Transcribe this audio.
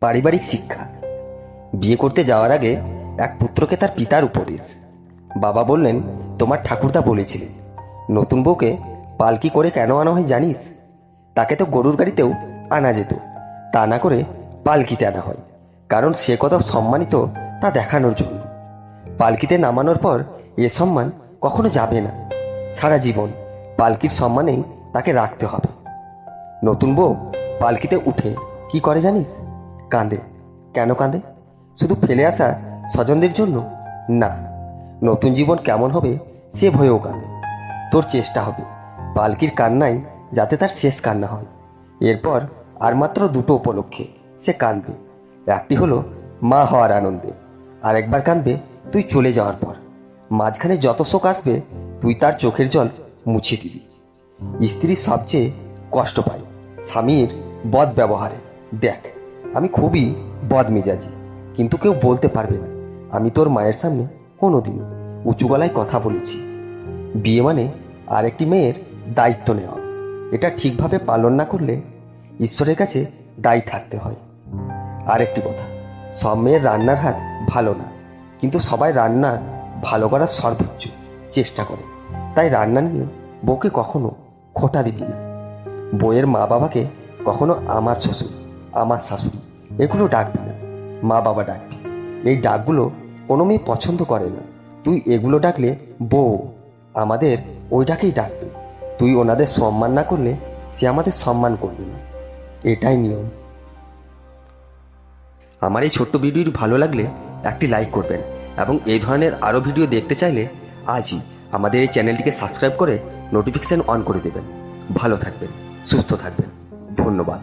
পারিবারিক শিক্ষা। বিয়ে করতে যাওয়ার আগে এক পুত্রকে তার পিতার উপদেশ। বাবা বললেন, তোমার ঠাকুরদা বলেছিলেন, নতুন বউকে পালকি করে কেন আনা হয় জানিস? তাকে তো গরুর গাড়িতেও আনা যেত, তা না করে পালকিতে আনা হয়। কারণ সে কত সম্মানিত তা দেখানোর জন্য। পালকিতে নামানোর পর এ সম্মান কখনো যাবে না। সারা জীবন পালকির সম্মানেই তাকে রাখতে হবে। নতুন বউ পালকিতে উঠে কি করে জানিস? কাঁদে। কেন কাঁদে? শুধু ফেলে আসা স্বজনদের জন্য? না, নতুন জীবন কেমন হবে সে ভয়েও কাঁদে। তোর চেষ্টা হবে, পালকির কান্নাই যাতে তার শেষ কান্না হয়। এরপর আর মাত্র দুটো উপলক্ষে সে কাঁদবে। একটি হলো মা হওয়ার আনন্দে আর একবার কাঁদবে তুই চলে যাওয়ার পর। মাঝখানে যত শোক আসবে, তুই তার চোখের জল মুছে দিবি। স্ত্রী সবচেয়ে কষ্ট পায়, স্বামীর বদ ব্যবহারে। দেখ আমি খুবই বদ মেজাজি কিন্তু কেউ বলতে পারবে না। আমি তোর মায়ের সামনে কোনো দিন উঁচু গলায় কথা বলেছি। বিয়ে মানে আরেকটি মেয়ের দায়িত্ব নেওয়া। এটা ঠিকভাবে পালন না করলে ঈশ্বরের কাছে দায়ী থাকতে হয়। আরেকটি কথা, সব মেয়ের রান্নার হাত ভালো না, কিন্তু সবাই রান্না ভালো করার সর্বোচ্চ চেষ্টা করে। তাই রান্না নিয়ে বউকে কখনো খোটা দিবি না। বইয়ের মা বাবাকে কখনো আমার শ্বশুর আমার শাশুড়ি এগুলো ডাকবি না মা বাবা ডাকবি এই ডাকগুলো কোনো মেয়ে পছন্দ করে না। তুই এগুলো ডাকলে বউ আমাদের ওইটাকেই ডাকবে। তুই ওনাদের সম্মান না করলে সে আমাদের সম্মান করবে না। এটাই নিয়ম। আমার এই ছোট্ট ভিডিওটি ভালো লাগলে একটি লাইক করবেন এবং এই ধরনের আরও ভিডিও দেখতে চাইলে আজই আমাদের এই চ্যানেলটিকে সাবস্ক্রাইব করে নোটিফিকেশান অন করে দেবেন। ভালো থাকবেন, সুস্থ থাকবেন। ধন্যবাদ।